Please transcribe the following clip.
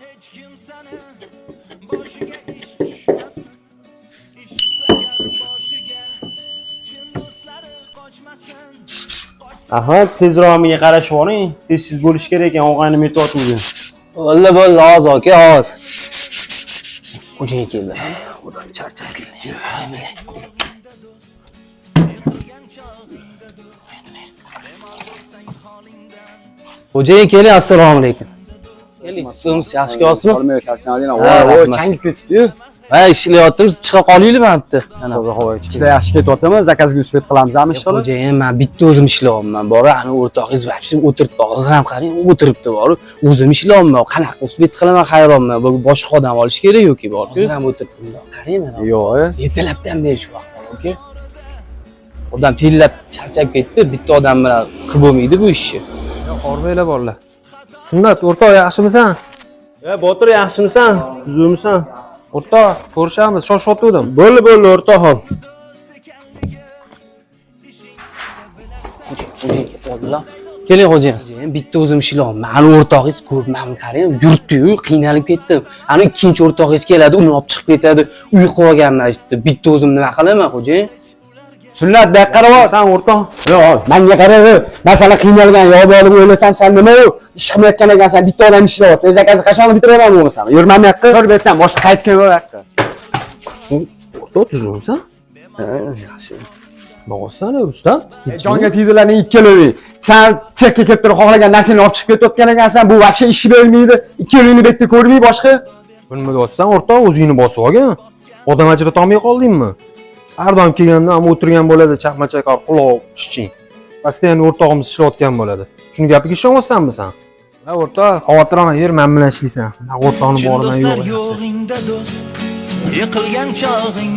hech kim sani boshiga ish tushmasin ish tushsa gar boshiga chin do'stlari qochmasin ahmad tezroq menga qarashib oling tezsiz bo'lishi kerak ekan og'aynim yetmoqmizni bo'ldi bo'ldi hozir aka hozir xo'jayin keldi odam charchab ketdi xo'jayin keling assalomu alaykum So'm yaxshi ko'rsizmi? Olmaga charchanading, voy, changi ketibdi-yu. Ha, ishlayaptimiz, chiqa qolaylikmi hamda? Mana bu havo ishlar yaxshi ketyaptimi? Zakazga uspet qilamizmi ishlar? Xo'jayin, men bitta o'zim ishlayapman, bora, ana o'rtog'ingiz vapsi o'tiribdi, hozir ham qarang, o'tiribdi boru. O'zim ishlayapman, qanaqa uspet qilaman, hayronman. Boshqa odam olish kerak yoki bor. Hozir ham o'tiribdi, qarang mana. Yo'q, ertalabdan beri shu vaqt, aka. Odam tellab charchab ketdi, bitta odam bilan qilib bo'lmaydi bu ishni. Hormanglar bolalar. Sunnat, o'rtoq yaxshimisan? e botir yaxshimisan tuzukmisan O'rtoq, ko'rishamiz, shoshayotgandim. bo'ldi bo'ldi o'rtoqim xo'jayin ketyaptilar keling xo'jayin bitta o'zim ishlayapman ani o'rtog'ingiz ko'p man qarang yuribdiyu qiynalib ketdim. Ani ikkinchi o'rtog'ingiz keladi uni olib chiqib ketadi. Uy qilib olganman aytdi bitta o'zim nima qilaman xo'jayin Sunnat, bu yoqqa qarab ol. san o'rtoq Yo'q, menga qara, masala qiynalgan yo bo'lib o'ylasam sen nima u? Ish qilmayotgan ekansan, bitta odam ishlayapti. Zakazni qachon bitiraman bo'lmasam. Yurmam bu yoqqa. Ko'r bu yerdan, boshqa qaytgan bu yoqqa. O'rtoq tuzukmisan? Yaxshi. Bog'san, Rustam? Jonga tegdilarning ikkalovi. Sen sirkka kelib turib xohlagan narsani olib chiqib ketayotgan ekansan, bu вообще ishi bo'lmaydi. Ikkalingni bu yerda ko'rmay boshqa. Bilmayapsan, o'rtoq o'zingni bosib olgan. Odam ajratolmay qoldingmi? har doim kelganda ham o'tirgan bo'ladi chaqma chaqar qulov ishching постоянно o'rtog'imiz ishlayotgan bo'ladi. Shuni gapiga ishonyapsanmi san ha o'rtoq xavotirlanaver man bilan ishlaysan. O'rtoqni borman yo'g'ingda do'st yiqilgan chog'ing